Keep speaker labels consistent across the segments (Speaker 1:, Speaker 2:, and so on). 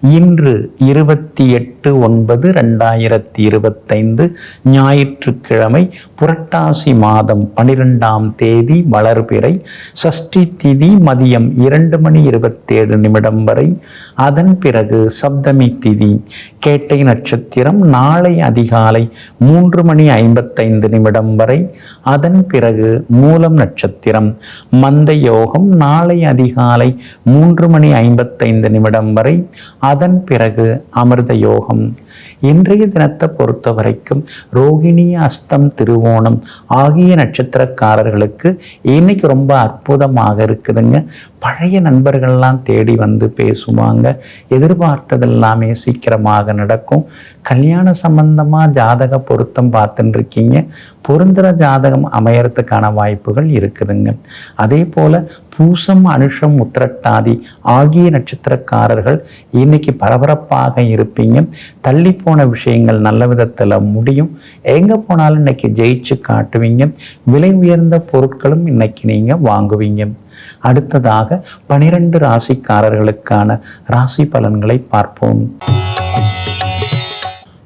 Speaker 1: இன்று இருபத்தி எட்டு ஒன்பது ரெண்டாயிரத்தி இருபத்தைந்து ஞாயிற்றுக்கிழமை புரட்டாசி மாதம் பனிரெண்டாம் தேதி வளர்பிறை சஷ்டி திதி மதியம் இரண்டு மணி இருபத்தேழு நிமிடம் வரை. அதன் பிறகு சப்தமி திதி கேட்டை நட்சத்திரம் நாளை அதிகாலை மூன்று மணி ஐம்பத்தைந்து நிமிடம் வரை. அதன் பிறகு மூலம் நட்சத்திரம் மந்த யோகம் நாளை அதிகாலை மூன்று மணி ஐம்பத்தைந்து நிமிடம் வரை. அதன் பிறகு அமிர்த யோகம். இன்றைய தினத்தை பொறுத்த வரைக்கும் ரோகிணி அஸ்தம் திருவோணம் ஆகிய நட்சத்திரக்காரர்களுக்கு இன்னைக்கு ரொம்ப அற்புதமாக இருக்குதுங்க. பழைய நண்பர்கள்லாம் தேடி வந்து பேசுவாங்க. எதிர்பார்த்ததெல்லாமே சீக்கிரமாக நடக்கும். கல்யாண சம்பந்தமாக ஜாதக பொருத்தம் பார்த்துட்டு இருக்கீங்க பொருந்துகிற ஜாதகம் அமையறதுக்கான வாய்ப்புகள் இருக்குதுங்க. அதே போல் பூசம் அனுஷம் உத்திரட்டாதி ஆகிய நட்சத்திரக்காரர்கள் இன்னைக்கு பரபரப்பாக இருப்பீங்க. தள்ளி போன விஷயங்கள் நல்ல விதத்தில் முடியும். எங்கே போனாலும் இன்னைக்கு ஜெயிச்சு காட்டுவீங்க. விலை உயர்ந்த பொருட்களும் இன்னைக்கு நீங்கள் வாங்குவீங்க. அடுத்ததாக பனிரெண்டு ராசிக்காரர்களுக்கான ராசி பலன்களை பார்ப்போம்.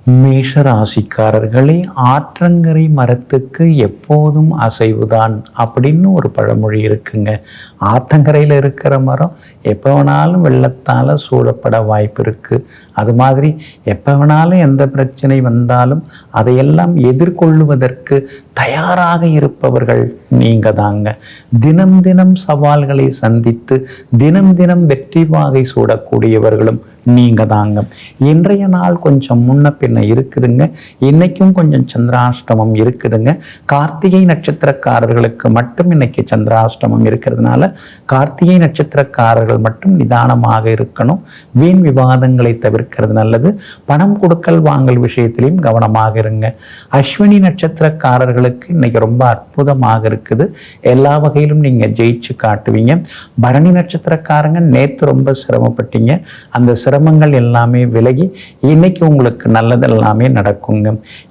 Speaker 1: மேஷ ராசிக்காரர்களே ஆற்றங்கரை மரத்துக்கு எப்போதும் அசைவுதான் அப்படின்னு ஒரு பழமொழி இருக்குங்க. ஆற்றங்கரையில் இருக்கிற மரம் எப்போ வேணாலும் வெள்ளத்தால் சூழப்பட வாய்ப்பு இருக்குது அது மாதிரி எப்போ வேணாலும் எந்த பிரச்சனை வந்தாலும் அதையெல்லாம் எதிர்கொள்ளுவதற்கு தயாராக இருப்பவர்கள் நீங்கள் தாங்க தினம் தினம் சவால்களை சந்தித்து தினம் தினம் வெற்றி வாகை சூடக்கூடியவர்களும் நீங்க தாங்க. இன்றைய நாள் கொஞ்சம் முன்ன பின்ன இருக்குதுங்க. இன்னைக்கும் கொஞ்சம் சந்திராஷ்டமம் இருக்குதுங்க. கார்த்திகை நட்சத்திரக்காரர்களுக்கு மட்டும் இன்னைக்கு சந்திராஷ்டமம் இருக்கிறதுனால கார்த்திகை நட்சத்திரக்காரர்கள் மட்டும் நிதானமாக இருக்கணும். வீண் விவாதங்களை தவிர்க்கிறது நல்லது. பணம் கொடுக்கல் வாங்கல் விஷயத்திலையும் கவனமாக இருங்க. அஸ்வினி நட்சத்திரக்காரர்களுக்கு இன்னைக்கு ரொம்ப அற்புதமாக இருக்குது. எல்லா வகையிலும் நீங்க ஜெயிச்சு காட்டுவீங்க. பரணி நட்சத்திரக்காரங்க நேத்து ரொம்ப சிரமப்பட்டீங்க. அந்த சிரமங்கள் எல்லாமே விலகி இன்னைக்கு உங்களுக்கு நல்லது எல்லாமே நடக்குங்க.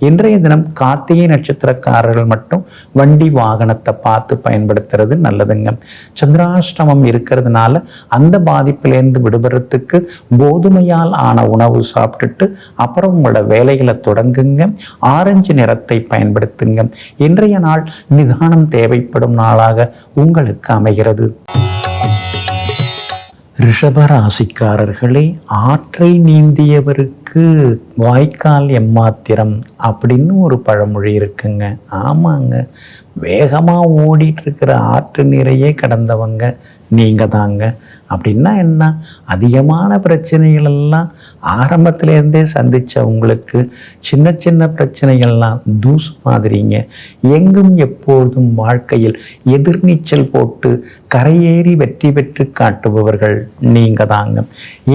Speaker 1: இன்றைய தினம் கார்த்திகை நட்சத்திரக்காரர்கள் மட்டும் வண்டி வாகனத்தை பார்த்து பயன்படுத்துறது நல்லதுங்க. சந்திராஷ்டமம் இருக்கிறதுனால அந்த பாதிப்பிலேருந்து விடுபடுறதுக்கு கோதுமையால் ஆன உணவு சாப்பிட்டுட்டு அப்புறம் உங்களோட வேலைகளை தொடங்குங்க. ஆரஞ்சு நிறத்தை பயன்படுத்துங்க. இன்றைய நாள் நிதானம் தேவைப்படும் நாளாக உங்களுக்கு அமைகிறது. ரிஷபராசிக்காரர்களே ஆற்றை நீந்தியவருக்கு வாய்க்கால் எம்மாத்திரம் அப்படின்னு ஒரு பழமொழி இருக்குங்க. ஆமாங்க. வேகமாக ஓடிட்டு இருக்கிற ஆற்று நீரையே கடந்தவங்க. நீங்கள் தாங்க அப்படின்னா என்ன? அதிகமான பிரச்சனைகள் எல்லாம் ஆரம்பத்திலேருந்தே சந்தித்த உங்களுக்கு சின்ன சின்ன பிரச்சனைகள்லாம் தூசு மாதிரிங்க. எங்கும் எப்பொழுதும் வாழ்க்கையில் எதிர்நீச்சல் போட்டு கரையேறி வெற்றி பெற்று காட்டுபவர்கள் நீங்கள் தாங்க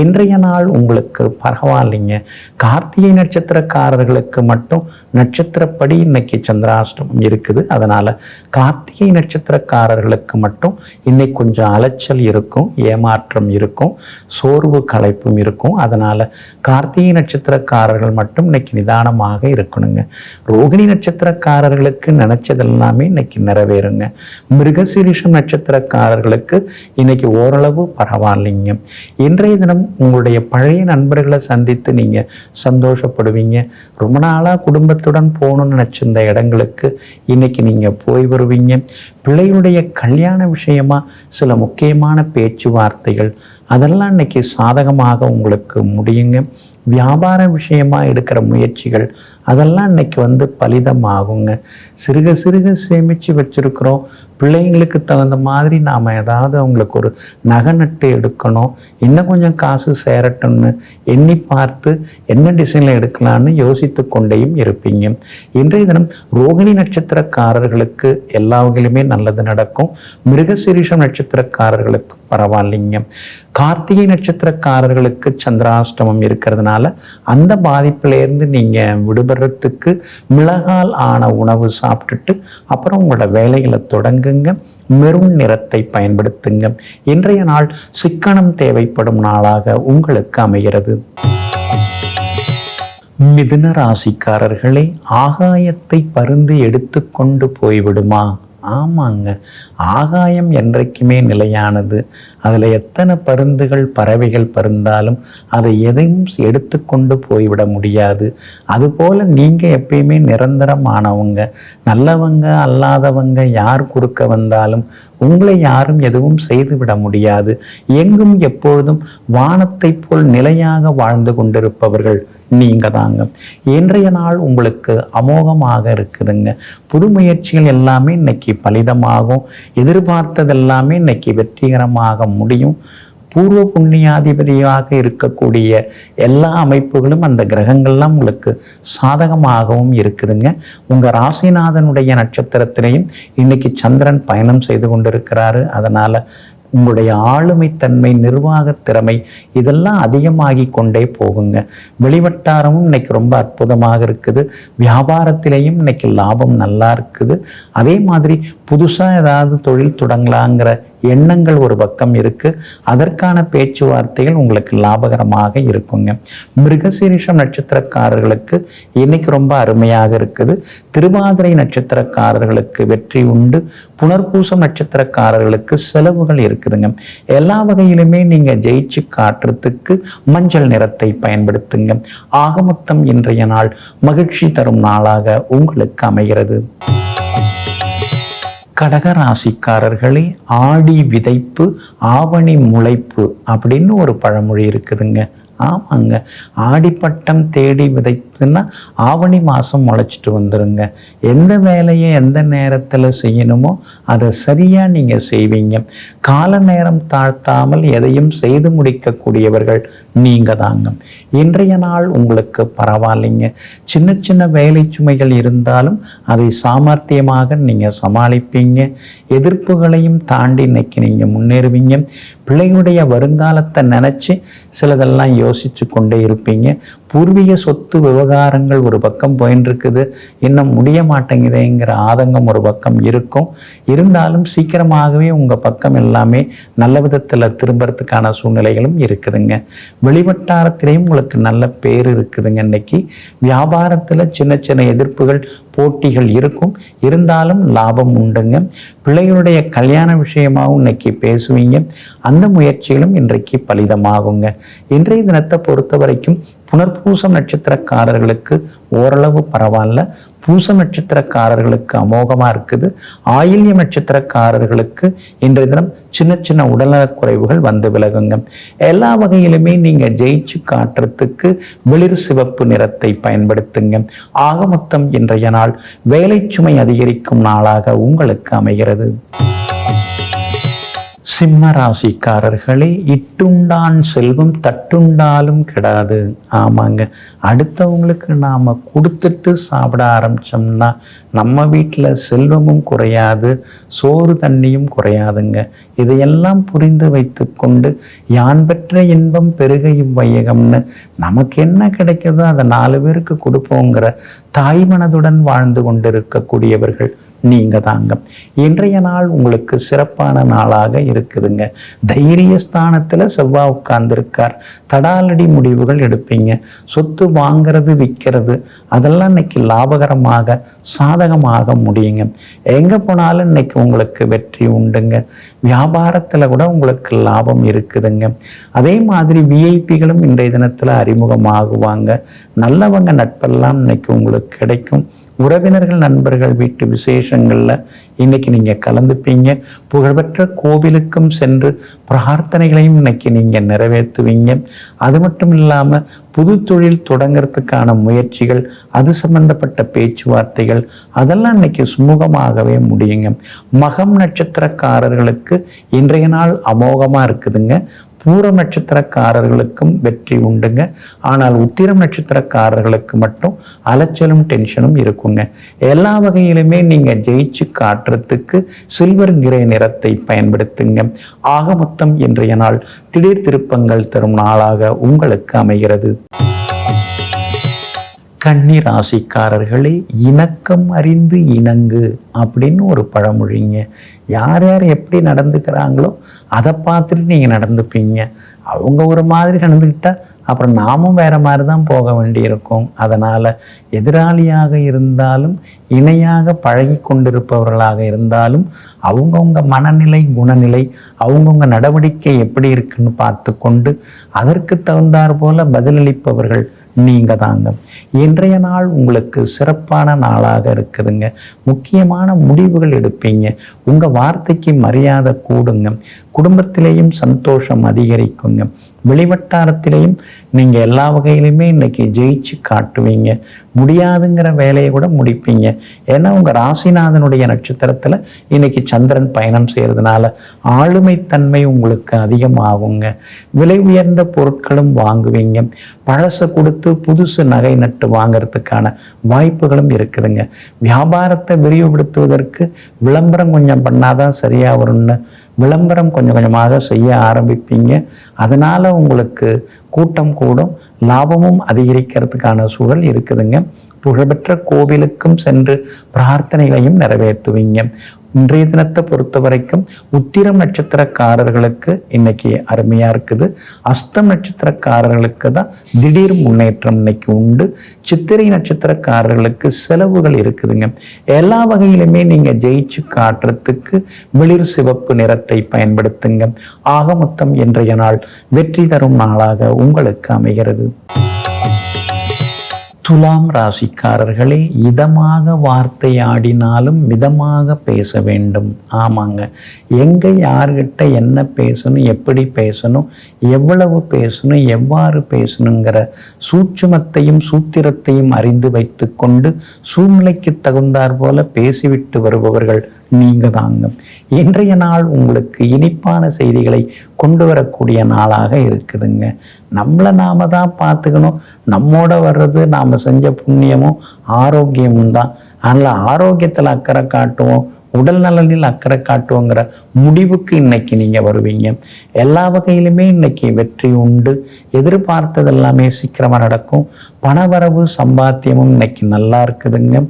Speaker 1: இன்றைய நாள் உங்களுக்கு பரவாயில்லைங்க. கார்த்திகை நட்சத்திரக்காரர்களுக்கு மட்டும் நட்சத்திரப்படி இன்னைக்கு சந்திராஷ்டமம் இருக்குது. அதனால் கார்த்திகை நட்சத்திரக்காரர்களுக்கு மட்டும் இன்னைக்கு கொஞ்சம் அலைச்சல் இருக்கும் ஏமாற்றம் இருக்கும் சோர்வு களைப்பும் இருக்கும். அதனால் கார்த்திகை நட்சத்திரக்காரர்கள் மட்டும் இன்னைக்கு நிதானமாக இருக்கணுங்க. ரோகிணி நட்சத்திரக்காரர்களுக்கு நினைச்சதெல்லாமே இன்னைக்கு நிறைவேறுங்க. மிருகசீரிஷம் நட்சத்திரக்காரர்களுக்கு இன்னைக்கு ஓரளவு பரவாயில்லைங்க. இன்றைய தினம் உங்களுடைய பழைய நண்பர்களை சந்தித்து நீங்கள் சந்தோஷப்படுவீங்க. ரொம்ப நாளாக குடும்பத்துடன் போகணும்னு நினச்சிருந்த இடங்களுக்கு இன்னைக்கு நீங்கள் போய் வருவீங்க. பிள்ளைகளுடைய கல்யாண விஷயமா சில முக்கியமான பேச்சுவார்த்தைகள். அதெல்லாம் இன்னைக்கு சாதகமாக உங்களுக்கு முடியுங்க. வியாபார விஷயமா எடுக்கிற முயற்சிகள் அதெல்லாம் இன்னைக்கு வந்து பலிதம் ஆகுங்க சிறுக சிறுக சேமித்து வச்சுருக்கிறோம். பிள்ளைங்களுக்கு தகுந்த மாதிரி நாம் ஏதாவது அவங்களுக்கு ஒரு நகை நட்டு எடுக்கணும் இன்னும் கொஞ்சம் காசு சேரட்டும்னு எண்ணி பார்த்து என்ன டிசைனில் எடுக்கலான்னு யோசித்து கொண்டேயும் இருப்பீங்க. இன்றைய தினம் ரோகிணி நட்சத்திரக்காரர்களுக்கு எல்லா வகையிலுமே நல்லது நடக்கும். மிருகசிரீஷம் நட்சத்திரக்காரர்களுக்கு பரவாயில்லைங்க. கார்த்திகை நட்சத்திரக்காரர்களுக்கு சந்திராஷ்டமம் இருக்கிறதுனால அந்த பாதிப்பிலேருந்து நீங்கள் விடுபடுறதுக்கு மிளகால் ஆன உணவு சாப்பிட்டுட்டு அப்புறம் உங்களோட வேலைகளை வணங்குங்க. மெருண் நிறத்தை பயன்படுத்துங்க. இன்றைய நாள் சிக்கனம் தேவைப்படும் நாளாக உங்களுக்கு அமைகிறது. மிதுன ராசிக்காரர்களே ஆகாயத்தை பருந்து எடுத்துக்கொண்டு போய்விடுமா? ஆமாங்க. ஆகாயம் என்றைக்குமே நிலையானது. அதில் எத்தனை பருந்துகள் பறவைகள் பருந்தாலும் அதை எதையும் எடுத்துக்கொண்டு போய்விட முடியாது. அதுபோல் நீங்கள் எப்பயுமே நிரந்தரமானவங்க. நல்லவங்க அல்லாதவங்க யார் குறுக்க வந்தாலும் உங்களை யாரும் எதுவும் செய்துவிட முடியாது. எங்கும் எப்பொழுதும் வானத்தைப் போல் நிலையாக வாழ்ந்து கொண்டிருப்பவர்கள் நீங்க தாங்க இன்றைய நாள் உங்களுக்கு அமோகமாக இருக்குதுங்க. புது முயற்சிகள் எல்லாமே இன்னைக்கு பலிதமாகும். எதிர்பார்த்ததெல்லாமே இன்னைக்கு வெற்றிகரமாக முடியும். பூர்வ புண்ணியாதிபதியாக இருக்கக்கூடிய எல்லா அமைப்புகளும் அந்த கிரகங்கள்லாம் உங்களுக்கு சாதகமாகவும் இருக்குதுங்க. உங்கள் ராசிநாதனுடைய நட்சத்திரத்திலையும் இன்னைக்கு சந்திரன் பயணம் செய்து கொண்டிருக்கிறாரு. அதனால் உங்களுடைய ஆளுமைத்தன்மை நிர்வாக நிர்வாகத் திறமை இதெல்லாம் அதிகமாகி கொண்டே போகுங்க. வெளிவட்டாரமும் இன்னைக்கு ரொம்ப அற்புதமாக இருக்குது. வியாபாரத்திலேயும் இன்னைக்கு லாபம் நல்லா இருக்குது. அதே மாதிரி புதுசாக ஏதாவது தொழில் தொடங்கலாங்கிற எண்ணங்கள் ஒரு பக்கம் இருக்கு. அதற்கான பேச்சுவார்த்தைகள் உங்களுக்கு லாபகரமாக இருக்குங்க. மிருகசீரிஷம் நட்சத்திரக்காரர்களுக்கு இன்னைக்கு ரொம்ப அருமையாக இருக்குது. திருவாதிரை நட்சத்திரக்காரர்களுக்கு வெற்றி உண்டு. புனர்பூசம் நட்சத்திரக்காரர்களுக்கு செலவுகள் இருக்குதுங்க. எல்லா வகையிலுமே நீங்க ஜெயிச்சு காட்டுறதுக்கு மஞ்சள் நிறத்தை பயன்படுத்துங்க. ஆகமொத்தம் இன்றைய நாள் மகிழ்ச்சி தரும் நாளாக உங்களுக்கு அமைகிறது. கடகராசிக்காரர்களே ஆடி விதைப்பு ஆவணி முளைப்பு அப்படின்னு ஒரு பழமொழி இருக்குதுங்க. ஆமாங்க. ஆடிப்பட்டம் தேடி விதைத்துன்னா ஆவணி மாதம் முளைச்சிட்டு வந்துடுங்க எந்த வேலையை எந்த நேரத்தில் செய்யணுமோ அதை சரியாக நீங்கள் செய்வீங்க. கால நேரம் தாழ்த்தாமல் எதையும் செய்து முடிக்கக்கூடியவர்கள் நீங்கள் தாங்க இன்றைய நாள் உங்களுக்கு பரவாயில்லைங்க. சின்ன சின்ன வேலை சுமைகள் இருந்தாலும் அதை சாமர்த்தியமாக நீங்கள் சமாளிப்பீங்க. எதிர்ப்புகளையும் தாண்டி இன்னைக்கு நீங்கள் முன்னேறுவீங்க. பிள்ளைகளுடைய வருங்காலத்தை நினச்சி சிலதெல்லாம் யோசித்து கொண்டே இருப்பீங்க. பூர்வீக சொத்து விவகாரங்கள் ஒரு பக்கம் போயின்ட்டுருக்குது இன்னும் முடிய மாட்டேங்குதேங்கிற ஆதங்கம் ஒரு பக்கம் இருக்கும். இருந்தாலும் சீக்கிரமாகவே உங்கள் பக்கம் எல்லாமே நல்ல விதத்தில் திரும்புறதுக்கான சூழ்நிலைகளும் இருக்குதுங்க. வெளிவட்டாரத்திலையும் உங்களுக்கு நல்ல பேர் இருக்குதுங்க இன்னைக்கு. வியாபாரத்தில் சின்ன சின்ன எதிர்ப்புகள் போட்டிகள் இருக்கும். இருந்தாலும் லாபம் உண்டுங்க. பிள்ளைகளுடைய கல்யாண விஷயமாகவும் இன்னைக்கு பேசுவீங்க. அந்த முயற்சிகளும் இன்றைக்கு பலிதமாகுங்க. இன்றைய தினத்தை பொறுத்த வரைக்கும் புனர்பூசம் நட்சத்திரக்காரர்களுக்கு ஓரளவு பரவாயில்ல. பூச நட்சத்திரக்காரர்களுக்கு அமோகமாக இருக்குது. ஆயில்யம் நட்சத்திரக்காரர்களுக்கு இன்றைய தினம் சின்ன சின்ன உடல்நலக் குறைவுகள் வந்து விலகுங்க. எல்லா வகையிலுமே நீங்கள் ஜெயிச்சு காட்டுறதுக்கு வெளிர் சிவப்பு நிறத்தை பயன்படுத்துங்க. ஆக மொத்தம் இன்றைய நாள் வேலை சுமை அதிகரிக்கும் நாளாக உங்களுக்கு அமைகிறது. சிம்ம ராசிக்காரர்களே இட்டுண்டான் செல்வம் தட்டுண்டாலும் கிடாது. ஆமாங்க. அடுத்தவங்களுக்கு நாம் கொடுத்துட்டு சாப்பிட ஆரம்பித்தோம்னா நம்ம வீட்டில் செல்வமும் குறையாது சோறு தண்ணியும் குறையாதுங்க. இதையெல்லாம் புரிந்து வைத்து கொண்டு யான் பெற்ற இன்பம் பெருகையும் வையகம்னு நமக்கு என்ன கிடைக்குதோ அதை நாலு பேருக்கு கொடுப்போங்கிற தாய் மனதுடன் வாழ்ந்து கொண்டிருக்கக்கூடியவர்கள் நீங்க தாங்க இன்றைய நாள் உங்களுக்கு சிறப்பான நாளாக இருக்குதுங்க. தைரிய ஸ்தானத்தில் செவ்வாய் உட்கார்ந்துருக்கார். தடாலடி முடிவுகள் எடுப்பீங்க. சொத்து வாங்கிறது விற்கிறது அதெல்லாம் இன்னைக்கு லாபகரமாக சாதகமாக முடியுங்க. எங்கே போனாலும் இன்னைக்கு உங்களுக்கு வெற்றி உண்டுங்க. வியாபாரத்தில் கூட உங்களுக்கு லாபம் இருக்குதுங்க. அதே மாதிரி விஐபிகளும் இன்றைய தினத்தில் அறிமுகமாகுவாங்க. நல்லவங்க நட்பெல்லாம் இன்னைக்கு உங்களுக்கு கிடைக்கும். உறவினர்கள் நண்பர்கள் வீட்டு விசேஷங்களில் இன்றைக்கி நீங்கள் கலந்துப்பீங்க. புகழ்பெற்ற கோவிலுக்கும் சென்று பிரார்த்தனைகளையும் இன்னைக்கு நீங்கள் நிறைவேற்றுவீங்க. அது மட்டும் இல்லாமல் புது தொழில் தொடங்கிறதுக்கான முயற்சிகள் அது சம்பந்தப்பட்ட பேச்சுவார்த்தைகள் அதெல்லாம் இன்னைக்கு சுமூகமாகவே முடியுங்க. மகம் நட்சத்திரக்காரர்களுக்கு இன்றைய நாள் அமோகமாக இருக்குதுங்க. பூரம் நட்சத்திரக்காரர்களுக்கும் வெற்றி உண்டுங்க. ஆனால் உத்திரம் நட்சத்திரக்காரர்களுக்கு மட்டும் அலைச்சலும் டென்ஷனும் இருக்குங்க. எல்லா வகையிலுமே நீங்கள் ஜெயிச்சு காட்டுறதுக்கு சில்வர் கிரே நிறத்தை பயன்படுத்துங்க. ஆக மொத்தம் இன்றைய நாள் திடீர் திருப்பங்கள் தரும் நாளாக உங்களுக்கு அமைகிறது. கன்னி ராசிக்காரர்களே இணக்கம் அறிந்து இணங்கு அப்படின்னு ஒரு பழமொழிங்க. யார் யார் எப்படி நடந்துக்கிறாங்களோ அதை பார்த்துட்டு நீங்கள் நடந்துப்பீங்க. அவங்க ஒரு மாதிரி நடந்துக்கிட்டால் அப்புறம் நாமும் வேற மாதிரி தான் போக வேண்டியிருக்கும். அதனால் எதிராளியாக இருந்தாலும் இணையாக பழகி கொண்டிருப்பவர்களாக இருந்தாலும் அவங்கவுங்க மனநிலை குணநிலை அவங்கவுங்க நடவடிக்கை எப்படி இருக்குன்னு பார்த்து கொண்டு அதற்கு தகுந்தாற் போல் பதிலளிப்பவர்கள் நீங்க தாங்க இன்றைய நாள் உங்களுக்கு சிறப்பான நாளாக இருக்குதுங்க. முக்கியமான முடிவுகள் எடுப்பீங்க. உங்க வார்த்தைக்கு மரியாதை கூடுங்க. குடும்பத்திலேயும் சந்தோஷம் அதிகரிக்குங்க. வெளிவட்டாரத்திலையும் நீங்கள் எல்லா வகையிலையுமே இன்றைக்கி ஜெயிச்சு காட்டுவீங்க. முடியாதுங்கிற வேலையை கூட முடிப்பீங்க. ஏன்னா உங்கள் ராசிநாதனுடைய நட்சத்திரத்தில் இன்றைக்கி சந்திரன் பயணம் செய்கிறதுனால ஆளுமைத்தன்மை உங்களுக்கு அதிகமாகுங்க. விலை உயர்ந்த பொருட்களும் வாங்குவீங்க. பழசை கொடுத்து புதுசு நகை நட்டு வாங்கிறதுக்கான வாய்ப்புகளும் இருக்குதுங்க. வியாபாரத்தை விரிவுபடுத்துவதற்கு விளம்பரம் கொஞ்சம் பண்ணாதான் சரியாக வரும்னு விளம்பரம் கொஞ்சம் கொஞ்சமாக செய்ய ஆரம்பிப்பீங்க. அதனால் உங்களுக்கு கூட்டம் கூடும் லாபமும் அதிகரிக்கிறதுக்கான சூழல் இருக்குதுங்க. புகழ்பெற்ற கோவிலுக்கும் சென்று பிரார்த்தனைகளையும் நிறைவேற்றுவீங்க. இன்றைய தினத்தை பொறுத்த வரைக்கும் உத்திரம் நட்சத்திரக்காரர்களுக்கு இன்னைக்கு அருமையா இருக்குது. அஸ்தம் நட்சத்திரக்காரர்களுக்கு தான் திடீர் முன்னேற்றம் இன்னைக்கு உண்டு. சித்திரை நட்சத்திரக்காரர்களுக்கு செலவுகள் இருக்குதுங்க. எல்லா வகையிலுமே நீங்க ஜெயிச்சு காட்டுறதுக்கு வெளிர் சிவப்பு நிறத்தை பயன்படுத்துங்க. ஆக மொத்தம் இன்றைய நாள் வெற்றி தரும் நாளாக உங்களுக்கு அமைகிறது. துலாம் ராசிக்காரர்களே இதமாக வார்த்தையாடினாலும் மிதமாக பேச வேண்டும். ஆமாங்க. எங்கே யார்கிட்ட என்ன பேசணும் எப்படி பேசணும் எவ்வளவு பேசணும் எவ்வாறு பேசணுங்கிற சூட்சுமத்தையும் சூத்திரத்தையும் அறிந்து வைத்து கொண்டு சூழ்நிலைக்கு தகுந்தாற் போல பேசிவிட்டு வருபவர்கள் நீங்க தாங்க இன்றைய நாள் உங்களுக்கு இனிப்பான செய்திகளை கொண்டு வரக்கூடிய நாளாக இருக்குதுங்க. நம்மளை நாம தான் பார்த்துக்கணும். நம்மோட வர்றது நாம் செஞ்ச புண்ணியமும் ஆரோக்கியமும் தான். அதனால் ஆரோக்கியத்தில் அக்கறை காட்டுவோம். உடல் நலனில் அக்கறை காட்டுவோங்கிற முடிவுக்கு இன்னைக்கு நீங்க வருவீங்க. எல்லா வகையிலுமே இன்னைக்கு வெற்றி உண்டு. எதிர்பார்த்தது எல்லாமே சீக்கிரமா நடக்கும். பணவரவு சம்பாத்தியமும் இன்னைக்கு நல்லா இருக்குதுங்க.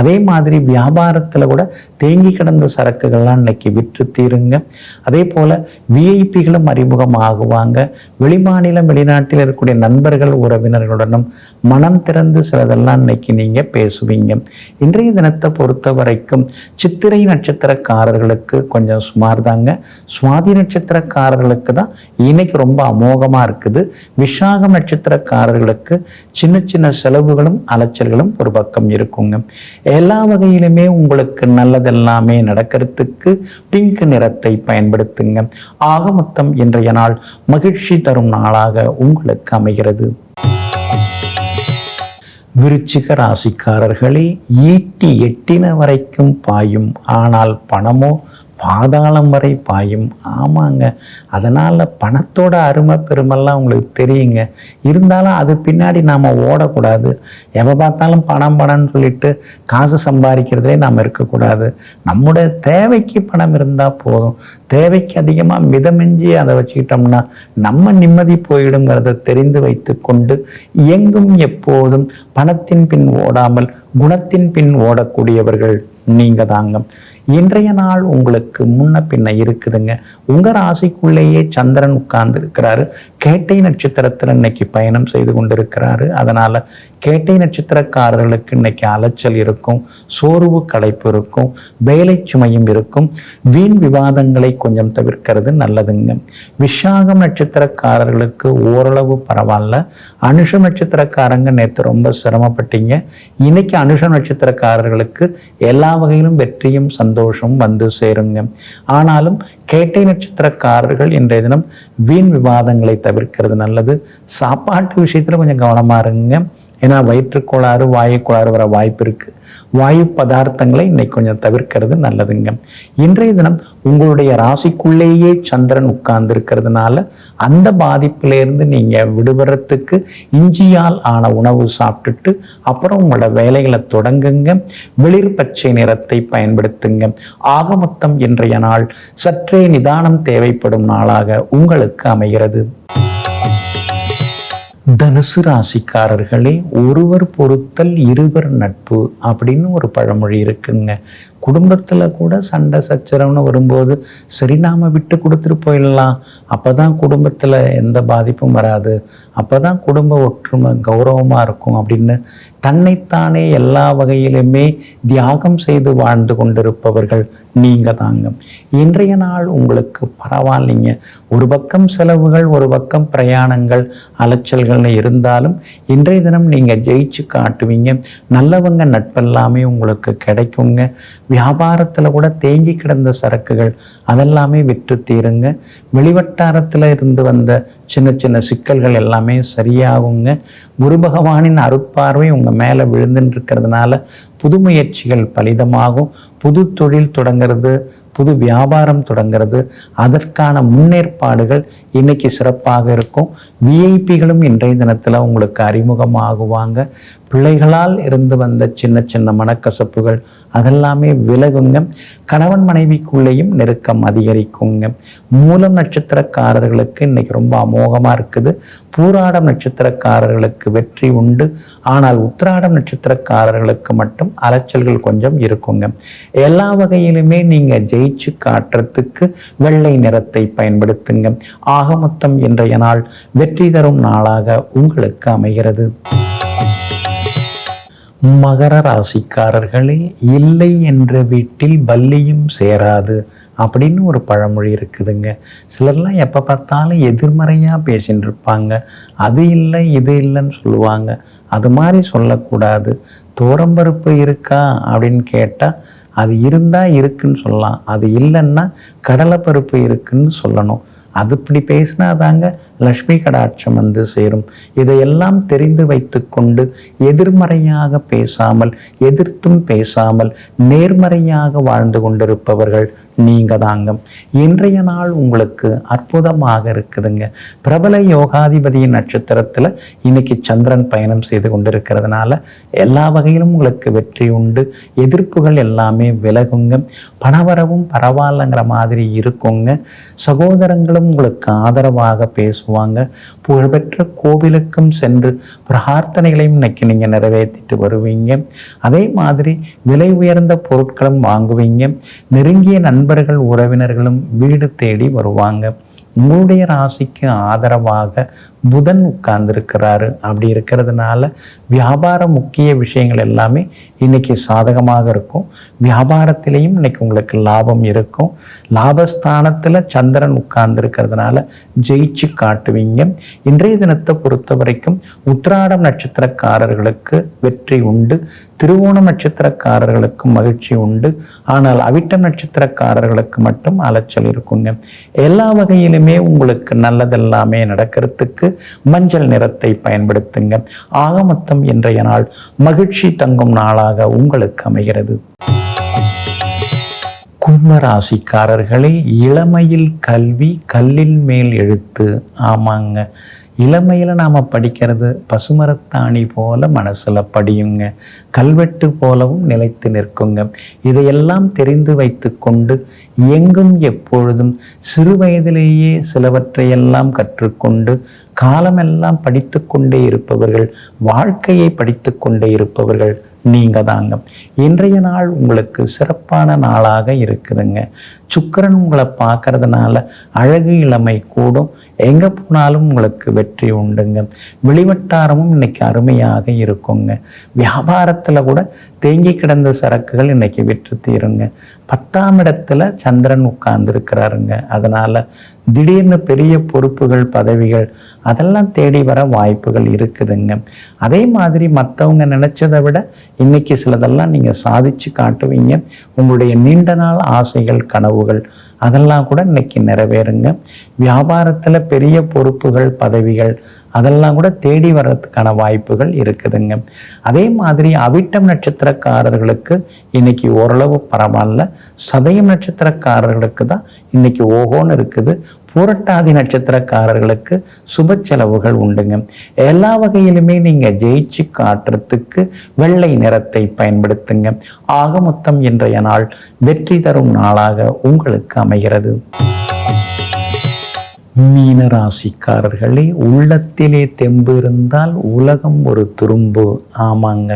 Speaker 1: அதே மாதிரி வியாபாரத்துல கூட தேங்கி கிடந்த சரக்குகள்லாம் இன்னைக்கு விற்று தீருங்க. அதே போல விஐபிகளும் அறிமுகம் ஆகுவாங்க வெளிமாநிலம் வெளிநாட்டில் இருக்கக்கூடிய நண்பர்கள் உறவினர்களுடனும் மனம் திறந்து சிலதெல்லாம் இன்னைக்கு நீங்க பேசுவீங்க. இன்றைய தினத்தை பொறுத்த வரைக்கும் சித்திரை நட்சத்திரக்காரர்களுக்கு கொஞ்சம் சுமார் தாங்க சுவாதி நட்சத்திரக்காரர்களுக்கு தான் இன்னைக்கு ரொம்ப அமோகமாக இருக்குது. விஷாகம் நட்சத்திரக்காரர்களுக்கு சின்ன சின்ன செலவுகளும் அலைச்சல்களும் ஒரு பக்கம் இருக்குங்க. எல்லா வகையிலுமே உங்களுக்கு நல்லதெல்லாமே நடக்கிறதுக்கு பிங்க் நிறத்தை பயன்படுத்துங்க. ஆக மொத்தம் இன்றைய நாள் மகிழ்ச்சி தரும் நாளாக உங்களுக்கு அமைகிறது. விருச்சிக ராசிக்காரர்களே ஈட்டி எட்டின வரைக்கும் பாயும். ஆனால் பணமோ பாதாளம் வரை பாயும். ஆமாங்க. அதனால் பணத்தோட அருமை பெருமெல்லாம் உங்களுக்கு தெரியுங்க. இருந்தாலும் அது பின்னாடி நாம் ஓடக்கூடாது. எப்போ பார்த்தாலும் பணம் பணம்னு சொல்லிட்டு காசு சம்பாதிக்கிறதுலே நாம் இருக்கக்கூடாது. நம்முடைய தேவைக்கு பணம் இருந்தால் போதும். தேவைக்கு அதிகமாக மிதமிஞ்சி அதை வச்சுக்கிட்டோம்னா நம்ம நிம்மதி போயிடுங்கிறத தெரிந்து வைத்து கொண்டு இயங்கும் எப்போதும் பணத்தின் பின் ஓடாமல் குணத்தின் பின் ஓடக்கூடியவர்கள் நீங்கள் தாங்க இன்றைய நாள் உங்களுக்கு முன்ன பின்ன இருக்குதுங்க. உங்க ராசிக்குள்ளேயே சந்திரன் உட்கார்ந்து இருக்கிறாரு கேட்டை நட்சத்திரத்தில் இன்னைக்கு பயணம் செய்து கொண்டிருக்கிறாரு. அதனால கேட்டை நட்சத்திரக்காரர்களுக்கு இன்னைக்கு அலைச்சல் இருக்கும் சோர்வு களைப்பு இருக்கும் வேலை சுமையும் இருக்கும். வீண் விவாதங்களை கொஞ்சம் தவிர்க்கிறது நல்லதுங்க. விஷாகம் நட்சத்திரக்காரர்களுக்கு ஓரளவு பரவாயில்ல. அனுஷ நட்சத்திரக்காரங்க நேற்று ரொம்ப சிரமப்பட்டீங்க. இன்னைக்கு அனுஷ நட்சத்திரக்காரர்களுக்கு எல்லா வகையிலும் வெற்றியும் சந்தோஷமும் வந்து சேருங்க. ஆனாலும் கேட்டை நட்சத்திரக்காரர்கள் இன்றைய தினம் வீண் விவாதங்களை தவிர்க்கிறது நல்லது சாப்பாட்டு விஷயத்துல கொஞ்சம் கவனமா இருங்க ஏன்னா வயிற்றுக்கோளாறு வாயுக்கோளாறு வர வாய்ப்பு இருக்குது வாயு பதார்த்தங்களை இன்னைக்கு கொஞ்சம் தவிர்க்கிறது நல்லதுங்க. இன்றைய தினம் உங்களுடைய ராசிக்குள்ளேயே சந்திரன் உட்கார்ந்து இருக்கிறதுனால அந்த பாதிப்பிலிருந்து நீங்கள் விடுபடுறதுக்கு இஞ்சியால் ஆன உணவு சாப்பிட்டுட்டு அப்புறம் உங்களோட வேலைகளை தொடங்குங்க. வெளிர் பச்சை நிறத்தை பயன்படுத்துங்க. ஆக மொத்தம் இன்றைய நாள் சற்றே நிதானம் தேவைப்படும் நாளாக உங்களுக்கு அமைகிறது. தனுசு ராசிக்காரர்களே ஒருவர் பொறுத்தல் இருவர் நட்பு அப்படின்னு ஒரு பழமொழி இருக்குங்க. குடும்பத்தில் கூட சண்டை சச்சரவுன்னு வரும்போது சரி நாம் விட்டு கொடுத்துட்டு போயிடலாம். அப்போ தான் குடும்பத்தில் எந்த பாதிப்பும் வராது. அப்போ தான் குடும்ப ஒற்றுமை கௌரவமாக இருக்கும் அப்படின்னு தன்னைத்தானே எல்லா வகையிலுமே தியாகம் செய்து வாழ்ந்து கொண்டிருப்பவர்கள் நீங்கள் தாங்க இன்றைய நாள் உங்களுக்கு பரவாயில்லைங்க. ஒரு பக்கம் செலவுகள் ஒரு பக்கம் பிரயாணங்கள் அலைச்சல்கள்னு இருந்தாலும் இன்றைய தினம் நீங்கள் ஜெயிச்சு காட்டுவீங்க. நல்லவங்க நட்பெல்லாமே உங்களுக்கு கிடைக்குங்க. வியாபாரத்தில் கூட தேங்கி கிடந்த சரக்குகள் அதெல்லாமே விற்று தீருங்க. வெளிவட்டாரத்தில் இருந்து வந்த சின்ன சின்ன சிக்கல்கள் எல்லாமே சரியாகுங்க. குரு பகவானின் அருட்பார்வை உங்கள் மேலே விழுந்துட்டு இருக்கிறதுனால புது முயற்சிகள் பலிதமாகும். புது தொழில் தொடங்கிறது புது வியாபாரம் தொடங்கிறது. அதற்கான முன்னேற்பாடுகள் இன்னைக்கு சிறப்பாக இருக்கும். விஐபிகளும் இன்றைய தினத்தில் உங்களுக்கு அறிமுகமாகுவாங்க. பிள்ளைகளால் இருந்து வந்த சின்ன சின்ன மனக்கசப்புகள் அதெல்லாமே விலகுங்க. கணவன் மனைவிக்குள்ளேயும் நெருக்கம் அதிகரிக்குங்க. மூலம் நட்சத்திரக்காரர்களுக்கு இன்னைக்கு ரொம்ப அமோகமாக இருக்குது. பூராடம் நட்சத்திரக்காரர்களுக்கு வெற்றி உண்டு. ஆனால் உத்திராடம் நட்சத்திரக்காரர்களுக்கு மட்டும் அலைச்சல்கள் கொஞ்சம் இருக்குங்க. எல்லா வகையிலுமே நீங்கள் ஜெயிச்சு காட்டுறதுக்கு வெள்ளை நிறத்தை பயன்படுத்துங்க. ஆக மொத்தம் இன்றைய நாள் வெற்றி தரும் நாளாக உங்களுக்கு அமைகிறது. மகர ராசிக்காரர்களே இல்லை என்ற வீட்டில் பல்லியும் சேராது அப்படின்னு ஒரு பழமொழி இருக்குதுங்க. சிலர்லாம் எப்போ பார்த்தாலும் எதிர்மறையாக பேசின்னு இருப்பாங்க அது இல்லை இது இல்லைன்னு சொல்லுவாங்க. அது மாதிரி சொல்லக்கூடாது. தோரம்பருப்பு இருக்கா அப்படின்னு கேட்டால் அது இருந்தால் இருக்குன்னு சொல்லலாம். அது இல்லைன்னா கடலைப்பருப்பு இருக்குன்னு சொல்லணும். அது இப்படி பேசினா தாங்க லக்ஷ்மி கடாட்சம் வந்து சேரும். இதையெல்லாம் தெரிந்து வைத்துக்கொண்டு எதிர்மறையாக பேசாமல் எதிர்த்தும் பேசாமல் நேர்மறையாக வாழ்ந்து கொண்டிருப்பவர்கள் நீங்க தாங்க இன்றைய நாள் உங்களுக்கு அற்புதமாக இருக்குதுங்க. பிரபல யோகாதிபதியின் நட்சத்திரத்தில் இன்னைக்கு சந்திரன் பயணம் செய்து கொண்டிருக்கிறதுனால எல்லா வகையிலும் உங்களுக்கு வெற்றி உண்டு. எதிர்ப்புகள் எல்லாமே விலகுங்க. பணவரவும் பரவாயில்லைங்கிற மாதிரி இருக்குங்க. சகோதரங்களும் உங்களுக்கு ஆதரவாக பேசுவோம் பேசுவாங்க புகழ்பெற்ற கோவிலுக்கும் சென்று பிரார்த்தனைகளையும் இன்னைக்கு நீங்கள் நிறைவேற்றிட்டு வருவீங்க. அதே மாதிரி விலை உயர்ந்த பொருட்களும் வாங்குவீங்க. நெருங்கிய நண்பர்கள் உறவினர்களும் வீடு தேடி வருவாங்க. உங்களுடைய ராசிக்கு ஆதரவாக புதன் உட்கார்ந்துருக்கிறாரு. அப்படி இருக்கிறதுனால வியாபார முக்கிய விஷயங்கள் எல்லாமே இன்றைக்கி சாதகமாக இருக்கும். வியாபாரத்திலையும் இன்னைக்கு உங்களுக்கு லாபம் இருக்கும். லாபஸ்தானத்தில் சந்திரன் உட்கார்ந்துருக்கிறதுனால ஜெயிச்சு காட்டுவீங்க. இன்றைய தினத்தை பொறுத்த வரைக்கும் உத்திராடம் நட்சத்திரக்காரர்களுக்கு வெற்றி உண்டு. திருவோணம் நட்சத்திரக்காரர்களுக்கும் மகிழ்ச்சி உண்டு. ஆனால் அவிட்டம் நட்சத்திரக்காரர்களுக்கு மட்டும் அலைச்சல் இருக்குங்க. எல்லா வகையிலுமே உங்களுக்கு நல்லதெல்லாமே நடக்கிறதுக்கு மஞ்சள் நிறத்தை பயன்படுத்துங்க. ஆக மொத்தம் இன்றைய நாள் மகிழ்ச்சி தங்கும் நாளாக உங்களுக்கு அமைகிறது. கும்பராசிக்காரர்களே இளமையில் கல்வி கல்லின் மேல் எழுத்து. ஆமாங்க. இளமையில் நாம் படிக்கிறது பசுமரத்தாணி போல மனசில் படியுங்க. கல்வெட்டு போலவும் நிலைத்து நிற்குங்க. இதையெல்லாம் தெரிந்து வைத்து கொண்டு எங்கும் எப்பொழுதும் சிறு வயதிலேயே சிலவற்றையெல்லாம் கற்றுக்கொண்டு காலமெல்லாம் படித்து கொண்டே இருப்பவர்கள் வாழ்க்கையை படித்து கொண்டே இருப்பவர்கள் நீங்கள் தாங்க இன்றைய நாள் உங்களுக்கு சிறப்பான நாளாக இருக்குதுங்க. சுக்கரன் உங்களை பார்க்கறதுனால அழகு இளமை கூடும். எங்கே போனாலும் உங்களுக்கு வெற்றி உண்டுங்க. வெளிவட்டாரமும் இன்னைக்கு அருமையாக இருக்குங்க. வியாபாரத்தில் கூட தேங்கி கிடந்த சரக்குகள் இன்னைக்கு விற்று தீருங்க. பத்தாம் இடத்துல சந்திரன் உட்கார்ந்துருக்கிறாருங்க. அதனால் திடீர்னு பெரிய பொறுப்புகள் பதவிகள் அதெல்லாம் தேடி வர வாய்ப்புகள் இருக்குதுங்க. அதே மாதிரி மற்றவங்க நினச்சதை விட இன்னைக்கு சிலதெல்லாம் நீங்கள் சாதிச்சு காட்டுவீங்க. உங்களுடைய நீண்ட நாள் ஆசைகள் கனவுகள் அதெல்லாம் கூட இன்னைக்கு நிறைவேறுங்க. வியாபாரத்தில் பெரிய பொறுப்புகள் பதவிகள் அதெல்லாம் கூட தேடி வர்றதுக்கான வாய்ப்புகள் இருக்குதுங்க. அதே மாதிரி அவிட்டம் நட்சத்திரக்காரர்களுக்கு இன்னைக்கு ஓரளவு பரவாயில்ல. சதயம் நட்சத்திரக்காரர்களுக்கு தான் இன்னைக்கு ஓஹோன்னு இருக்குது. பூரட்டாதி நட்சத்திரக்காரர்களுக்கு சுப செலவுகள் உண்டுங்க. எல்லா வகையிலுமே நீங்கள் ஜெயிச்சு காட்டுறதுக்கு வெள்ளை நிறத்தை பயன்படுத்துங்க. ஆக மொத்தம் இன்றைய நாள் வெற்றி தரும் நாளாக உங்களுக்கு அமைகிறது. மீன ராசிக்காரர்களே உள்ளத்திலே தெம்பு இருந்தால் உலகம் ஒரு துரும்பு. ஆமாங்க.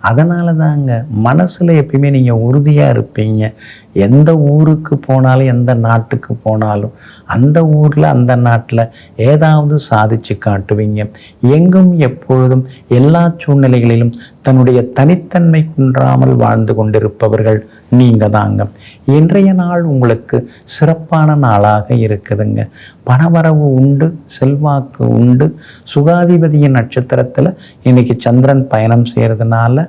Speaker 1: அதனால தாங்க மனசில் எப்பயுமே நீங்கள் உறுதியாக இருப்பீங்க. எந்த ஊருக்கு போனாலும் எந்த நாட்டுக்கு போனாலும் அந்த ஊரில் அந்த நாட்டில் ஏதாவது சாதிச்சு காட்டுவீங்க. எங்கும் எப்பொழுதும் எல்லா சூழ்நிலைகளிலும் தன்னுடைய தனித்தன்மை குன்றாமல் வாழ்ந்து கொண்டிருப்பவர்கள் நீங்கள் தாங்க இன்றைய நாள் உங்களுக்கு சிறப்பான நாளாக இருக்குதுங்க. பணவரவு உண்டு செல்வாக்கு உண்டு. சுகாதிபதியின் நட்சத்திரத்தில் இன்றைக்கி சந்திரன் பயணம் செய்கிறதுனால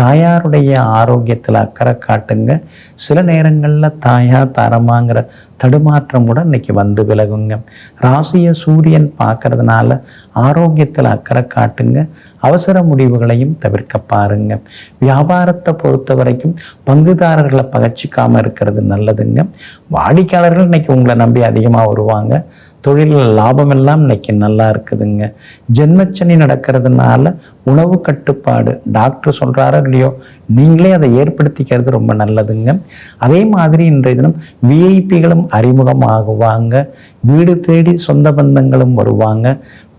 Speaker 1: தாயாருடைய ஆரோக்கியத்தில் அக்கறை காட்டுங்க. சில நேரங்களில் தாயார் தரமாங்கிற தடுமாற்றம் கூட இன்னைக்கு வந்து விலகுங்க. ராசியை சூரியன் பார்க்கறதுனால ஆரோக்கியத்தில் அக்கறை காட்டுங்க. அவசர முடிவுகளையும் தவிர்க்க பாருங்க. வியாபாரத்தை பொறுத்த வரைக்கும் பங்குதாரர்களை பகச்சிக்காமல் இருக்கிறது நல்லதுங்க. வாடிக்கையாளர்கள் இன்னைக்கு உங்களை நம்பி அதிகமாக வருவாங்க. தொழிலில் லாபம் எல்லாம் இன்னைக்கு நல்லா இருக்குதுங்க. ஜென்மச்சனி நடக்கிறதுனால உணவு கட்டுப்பாடு டாக்டர் சொல்கிறாரு இல்லையோ நீங்களே அதை ஏற்படுத்திக்கிறது ரொம்ப நல்லதுங்க. அதே மாதிரி இன்றைய தினம் விஐபிகளும் அறிமுகமாகுவாங்க. வீடு தேடி சொந்த பந்தங்களும் வருவாங்க.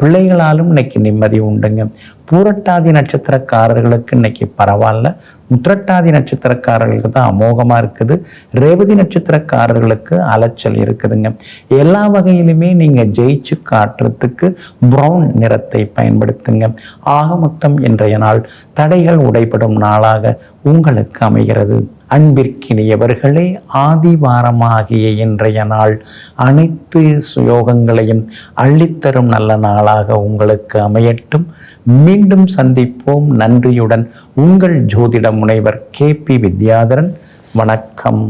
Speaker 1: பிள்ளைகளாலும் இன்னைக்கு நிம்மதி உண்டுங்க. பூரட்டாதி நட்சத்திரக்காரர்களுக்கு இன்னைக்கு பரவாயில்ல. முத்திரட்டாதி நட்சத்திரக்காரர்களுக்கு தான் அமோகமாக இருக்குது. ரேவதி நட்சத்திரக்காரர்களுக்கு அலைச்சல் இருக்குதுங்க. எல்லா வகையிலுமே நீங்கள் ஜெயிச்சு காட்டுறதுக்கு ப்ரௌன் நிறத்தை பயன்படுத்துங்க. ஆகமொத்தம் இன்றைய நாள் தடைகள் உடைபடும் நாளாக உங்களுக்கு அமைகிறது. அன்பிற்கினியவர்களே ஆதிவாரமாகிய இன்றைய நாள் அனைத்து சுயோகங்களையும் அள்ளித்தரும் நல்ல நாளாக உங்களுக்கு அமையட்டும். மீண்டும் சந்திப்போம். நன்றியுடன் உங்கள் ஜோதிட முனைவர் கே பி வித்யாதரன். வணக்கம்.